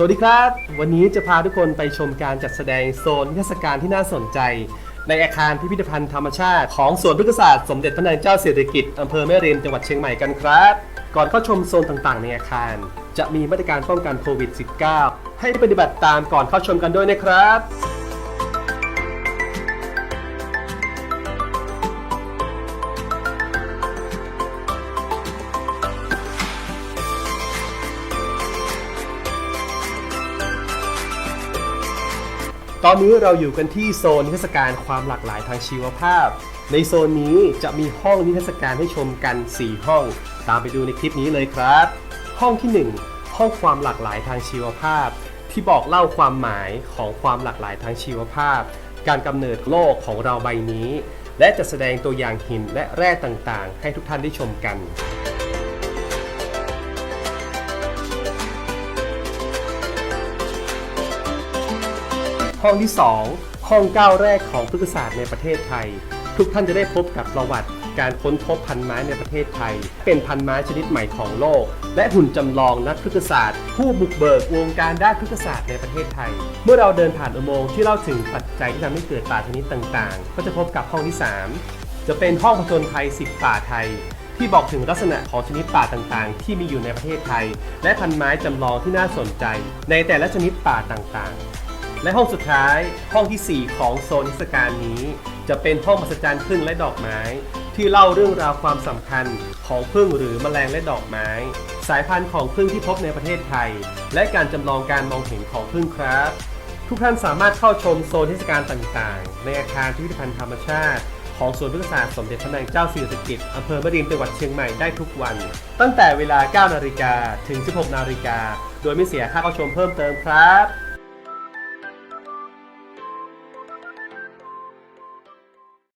สวัสดีครับ วันนี้จะพาทุกคนไปชมการจัดแสดงโซนนิทรรศการที่น่าสนใจ ในอาคารพิพิธภัณฑ์ธรรมชาติของสวนพฤกษศาสตร์สมเด็จพระนางเจ้าเศรษฐกิจอำเภอแม่ริมจังหวัดเชียงใหม่กันครับ ก่อนเข้าชมโซนต่างๆ ในอาคาร จะมีมาตรการป้องกันโควิด -19 ให้ปฏิบัติตามก่อนเข้าชมกันด้วยนะครับ ตอนนี้เราอยู่กันที่โซนนิทรรศการความหลากหลายทางชีวภาพ ในโซนนี้จะมีห้องนิทรรศการให้ชมกัน 4 ห้อง ตามไปดูในคลิปนี้เลยครับ ห้องที่ 1 ห้องความหลากหลายทางชีวภาพ ที่บอกเล่าความหมายของความหลากหลายทางชีวภาพ การกำเนิดโลกของเราใบนี้ และจะแสดงตัวอย่างหินและแร่ต่างๆ ให้ทุกท่านได้ชมกัน ห้องที่ 2 ห้องก้าวแรกของพฤกษศาสตร์ในประเทศไทย ทุกท่านจะได้พบกับประวัติการค้นพบพันไม้ในประเทศไทย เป็นพันไม้ชนิดใหม่ของโลก และหุ่นจำลองนักพฤกษศาสตร์ ผู้บุกเบิกวงการด้านพฤกษศาสตร์ในประเทศไทย เมื่อเราเดินผ่านอุโมงค์ที่เล่าถึงปัจจัยที่ทำให้เกิดป่าชนิดต่างๆ ก็จะพบกับห้องที่ 3 จะเป็นห้องผจญภัยสิบป่าไทย ที่บอกถึงลักษณะของชนิดป่าต่างๆ ที่มีอยู่ในประเทศไทย และพันไม้จำลองที่น่าสนใจ ในแต่ละชนิดป่าต่างๆ และห้องสุดท้ายห้องทีสี่ 4 ของโซนนิทรรศการนี้ จะเป็นห้องมหัศจรรย์พึ่งและดอกไม้ ที่เล่าเรื่องราวความสำคัญของพึ่งหรือแมลงและดอกไม้ สายพันธุ์ของพึ่งที่พบในประเทศไทย และการจำลองการมองเห็นของพึ่งครับ ทุกท่านสามารถเข้าชมโซนเทศกาลต่างๆ ในอาคารพิพิธภัณฑ์ธรรมชาติของสวนพฤกษศาสตร์สมเด็จพระนางเจ้าสิริกิติ์อำเภอม่ริมจังหวัดเชียงใหม่ได้ทุกวัน ตั้งแต่เวลา 9 นาฬิกาถึง 16 นาฬิกา โดยไม่เสียค่าเข้าชมเพิ่มเติมครับ